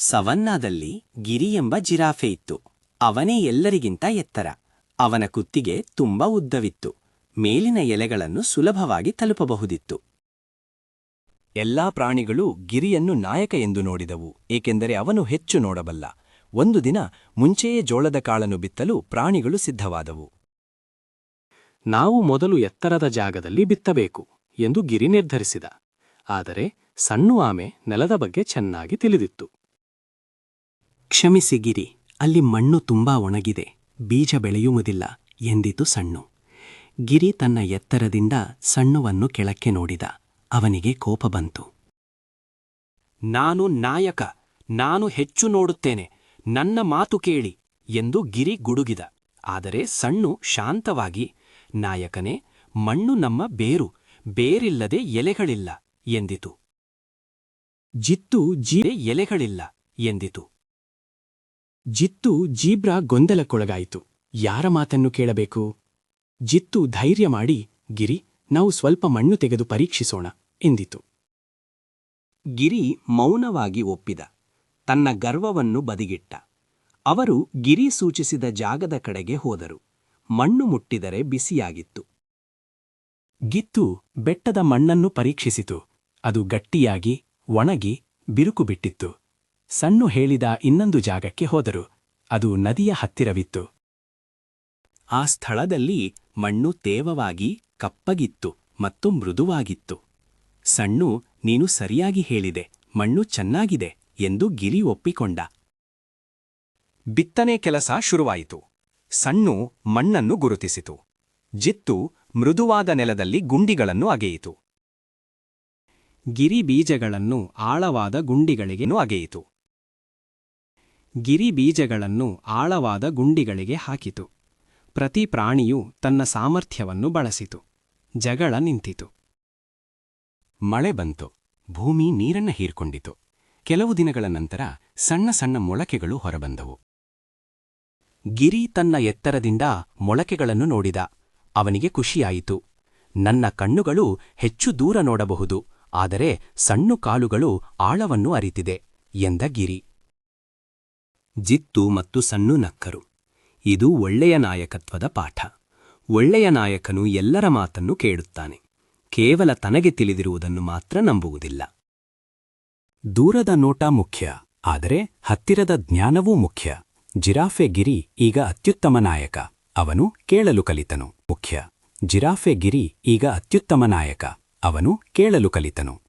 ಸವನ್ನಾದಲ್ಲಿ ಗಿರಿ ಎಂಬ ಜಿರಾಫೆ ಇತ್ತು. ಅವನೇ ಎಲ್ಲರಿಗಿಂತ ಎತ್ತರ. ಅವನ ಕುತ್ತಿಗೆ ತುಂಬ ಉದ್ದವಿತ್ತು. ಮೇಲಿನ ಎಲೆಗಳನ್ನು ಸುಲಭವಾಗಿ ತಲುಪಬಹುದಿತ್ತು. ಎಲ್ಲಾ ಪ್ರಾಣಿಗಳು ಗಿರಿಯನ್ನು ನಾಯಕ ಎಂದು ನೋಡಿದವು, ಏಕೆಂದರೆ ಅವನು ಹೆಚ್ಚು ನೋಡಬಲ್ಲ. ಒಂದು ದಿನ ಮುಂಚೆಯೇ ಜೋಳದ ಕಾಳನ್ನು ಬಿತ್ತಲು ಪ್ರಾಣಿಗಳು ಸಿದ್ಧವಾದವು. ನಾವು ಮೊದಲು ಎತ್ತರದ ಜಾಗದಲ್ಲಿ ಬಿತ್ತಬೇಕು ಎಂದು ಗಿರಿ ನಿರ್ಧರಿಸಿದ. ಆದರೆ ಸಣ್ಣು ಆಮೆ ನೆಲದ ಬಗ್ಗೆ ಚೆನ್ನಾಗಿ ತಿಳಿದಿತ್ತು. ಕ್ಷಮಿಸಿ ಗಿರಿ ಅಲ್ಲಿ ಮಣ್ಣು ತುಂಬಾ ಒಣಗಿದೆ, ಬೀಜ ಬೆಳೆಯುವುದಿಲ್ಲ ಎಂದಿತು ಸಣ್ಣು. ಗಿರಿ ತನ್ನ ಎತ್ತರದಿಂದ ಸಣ್ಣುವನ್ನು ಕೆಳಕ್ಕೆ ನೋಡಿದ, ಅವನಿಗೆ ಕೋಪ ಬಂತು. ನಾನು ನಾಯಕ, ನಾನು ಹೆಚ್ಚು ನೋಡುತ್ತೇನೆ, ನನ್ನ ಮಾತು ಕೇಳಿ ಎಂದು ಗಿರಿ ಗುಡುಗಿದ. ಆದರೆ ಸಣ್ಣು ಶಾಂತವಾಗಿ, ನಾಯಕನೇ, ಮಣ್ಣು ನಮ್ಮ ಬೇರು, ಬೇರಿಲ್ಲದೆ ಎಲೆಗಳಿಲ್ಲ ಎಂದಿತು. ಜಿತ್ತು ಜೀರೆ ಎಲೆಗಳಿಲ್ಲ ಎಂದಿತು. ಜಿತ್ತು ಜೀಬ್ರಾ ಗೊಂದಲಕ್ಕೊಳಗಾಯಿತು. ಯಾರ ಮಾತನ್ನು ಕೇಳಬೇಕು? ಜಿತ್ತು ಧೈರ್ಯ ಮಾಡಿ, ಗಿರಿ, ನಾವು ಸ್ವಲ್ಪ ಮಣ್ಣು ತೆಗೆದು ಪರೀಕ್ಷಿಸೋಣ, ಎಂದಿತು. ಗಿರಿ ಮೌನವಾಗಿ ಒಪ್ಪಿದ. ತನ್ನ ಗರ್ವವನ್ನು ಬದಿಗಿಟ್ಟ. ಅವರು ಗಿರಿ ಸೂಚಿಸಿದ ಜಾಗದ ಕಡೆಗೆ ಹೋದರು. ಮಣ್ಣು ಮುಟ್ಟಿದರೆ ಬಿಸಿಯಾಗಿತ್ತು. ಗಿತ್ತು ಬೆಟ್ಟದ ಮಣ್ಣನ್ನು ಪರೀಕ್ಷಿಸಿತು. ಅದು ಗಟ್ಟಿಯಾಗಿ, ಒಣಗಿ, ಬಿರುಕು ಬಿಟ್ಟಿತ್ತು. ಸಣ್ಣು ಹೇಳಿದ ಇನ್ನೊಂದು ಜಾಗಕ್ಕೆ ಹೋದರು. ಅದು ನದಿಯ ಹತ್ತಿರವಿತ್ತು. ಆ ಸ್ಥಳದಲ್ಲಿ ಮಣ್ಣು ತೇವವಾಗಿ, ಕಪ್ಪಗಿತ್ತು ಮತ್ತು ಮೃದುವಾಗಿತ್ತು. ಸಣ್ಣು, ನೀನು ಸರಿಯಾಗಿ ಹೇಳಿದೆ, ಮಣ್ಣು ಚೆನ್ನಾಗಿದೆ ಎಂದು ಗಿರಿ ಒಪ್ಪಿಕೊಂಡ. ಬಿತ್ತನೆ ಕೆಲಸ ಶುರುವಾಯಿತು. ಸಣ್ಣು ಮಣ್ಣನ್ನು ಗುರುತಿಸಿತು. ಜಿತ್ತು ಮೃದುವಾದ ನೆಲದಲ್ಲಿ ಗುಂಡಿಗಳನ್ನು ಅಗೆಯಿತು. ಗಿರಿ ಬೀಜಗಳನ್ನು ಆಳವಾದ ಗುಂಡಿಗಳಿಗೆನೂ ಅಗೆಯಿತು. ಗಿರಿ ಬೀಜಗಳನ್ನು ಆಳವಾದ ಗುಂಡಿಗಳಿಗೆ ಹಾಕಿತು. ಪ್ರತಿ ಪ್ರಾಣಿಯೂ ತನ್ನ ಸಾಮರ್ಥ್ಯವನ್ನು ಬಳಸಿತು. ಜಗಳ ನಿಂತಿತು. ಮಳೆ ಬಂತು. ಭೂಮಿ ನೀರನ್ನ ಹೀರ್ಕೊಂಡಿತು. ಕೆಲವು ದಿನಗಳ ನಂತರ ಸಣ್ಣ ಸಣ್ಣ ಮೊಳಕೆಗಳು ಹೊರಬಂದವು. ಗಿರಿ ತನ್ನ ಎತ್ತರದಿಂದ ಮೊಳಕೆಗಳನ್ನು ನೋಡಿದ. ಅವನಿಗೆ ಖುಷಿಯಾಯಿತು. ನನ್ನ ಕಣ್ಣುಗಳು ಹೆಚ್ಚು ದೂರ ನೋಡಬಹುದು. ಆದರೆ ಸಣ್ಣು ಕಾಲುಗಳು ಆಳವನ್ನು ಅರಿತಿದೆ ಎಂದ ಗಿರಿ. ಜಿತ್ತು ಮತ್ತು ಸಣ್ಣು ನಕ್ಕರು. ಇದು ಒಳ್ಳೆಯ ನಾಯಕತ್ವದ ಪಾಠ. ಒಳ್ಳೆಯ ನಾಯಕನು ಎಲ್ಲರ ಮಾತನ್ನು ಕೇಳುತ್ತಾನೆ. ಕೇವಲ ತನಗೆ ತಿಳಿದಿರುವುದನ್ನು ಮಾತ್ರ ನಂಬುವುದಿಲ್ಲ. ದೂರದ ನೋಟ ಮುಖ್ಯ, ಆದರೆ ಹತ್ತಿರದ ಜ್ಞಾನವೂ ಮುಖ್ಯ. ಜಿರಾಫೆ ಗಿರಿ ಈಗ ಅತ್ಯುತ್ತಮ ನಾಯಕ. ಅವನು ಕೇಳಲು ಕಲಿತನು. ಮುಖ್ಯ, ಜಿರಾಫೆ ಗಿರಿ ಈಗ ಅತ್ಯುತ್ತಮ ನಾಯಕ. ಅವನು ಕೇಳಲು ಕಲಿತನು.